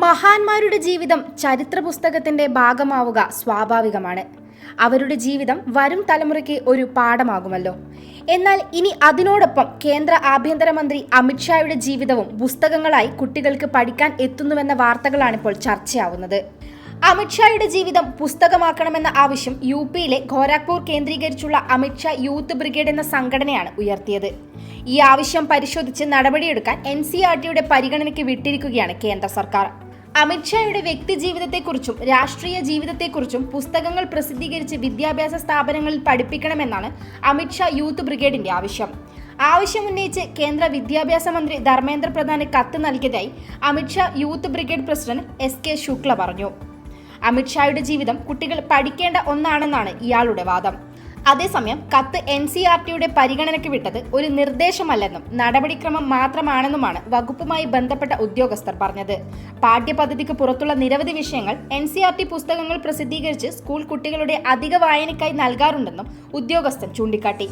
മഹാന്മാരുടെ ജീവിതം ചരിത്ര പുസ്തകത്തിന്റെ ഭാഗമാവുക സ്വാഭാവികമാണ്. അവരുടെ ജീവിതം വരും തലമുറയ്ക്ക് ഒരു പാഠമാകുമല്ലോ. എന്നാൽ ഇനി അതിനോടൊപ്പം കേന്ദ്ര ആഭ്യന്തരമന്ത്രി അമിത്ഷായുടെ ജീവിതവും പുസ്തകങ്ങളായി കുട്ടികൾക്ക് പഠിക്കാൻ എത്തുന്നുവെന്ന വാർത്തകളാണിപ്പോൾ ചർച്ചയാവുന്നത്. അമിത്ഷായുടെ ജീവിതം പുസ്തകമാക്കണമെന്ന ആവശ്യം യു പിയിലെ ഖോരാക്പൂർ കേന്ദ്രീകരിച്ചുള്ള അമിത്ഷാ യൂത്ത് ബ്രിഗേഡ് എന്ന സംഘടനയാണ് ഉയർത്തിയത്. ഈ ആവശ്യം പരിശോധിച്ച് നടപടിയെടുക്കാൻ എൻ സി ആർ ടിയുടെ പരിഗണനയ്ക്ക് വിട്ടിരിക്കുകയാണ് കേന്ദ്ര സർക്കാർ. അമിത്ഷായുടെ വ്യക്തി ജീവിതത്തെക്കുറിച്ചും രാഷ്ട്രീയ ജീവിതത്തെക്കുറിച്ചും പുസ്തകങ്ങൾ പ്രസിദ്ധീകരിച്ച് വിദ്യാഭ്യാസ സ്ഥാപനങ്ങളിൽ പഠിപ്പിക്കണമെന്നാണ് അമിത്ഷാ യൂത്ത് ബ്രിഗേഡിന്റെ ആവശ്യം. ആവശ്യമുന്നയിച്ച് കേന്ദ്ര വിദ്യാഭ്യാസ മന്ത്രി ധർമ്മേന്ദ്ര പ്രധാന് കത്ത് നൽകിയതായി Amit Shah youth brigade president S K Shukla പറഞ്ഞു. അമിത്ഷായുടെ ജീവിതം കുട്ടികൾ പഠിക്കേണ്ട ഒന്നാണെന്നാണ് ഇയാളുടെ വാദം. അതേസമയം കത്ത് എൻ സി ആർ ടിയുടെ പരിഗണനയ്ക്ക് വിട്ടത് ഒരു നിർദ്ദേശമല്ലെന്നും നടപടിക്രമം മാത്രമാണെന്നുമാണ് വകുപ്പുമായി ബന്ധപ്പെട്ട ഉദ്യോഗസ്ഥർ പറഞ്ഞത്. പാഠ്യപദ്ധതിക്ക് പുറത്തുള്ള നിരവധി വിഷയങ്ങൾ എൻ സി ആർ ടി പുസ്തകങ്ങൾ പ്രസിദ്ധീകരിച്ച് സ്കൂൾ കുട്ടികളുടെ അധിക വായനയ്ക്കായി നൽകാറുണ്ടെന്നും ഉദ്യോഗസ്ഥൻ ചൂണ്ടിക്കാട്ടി.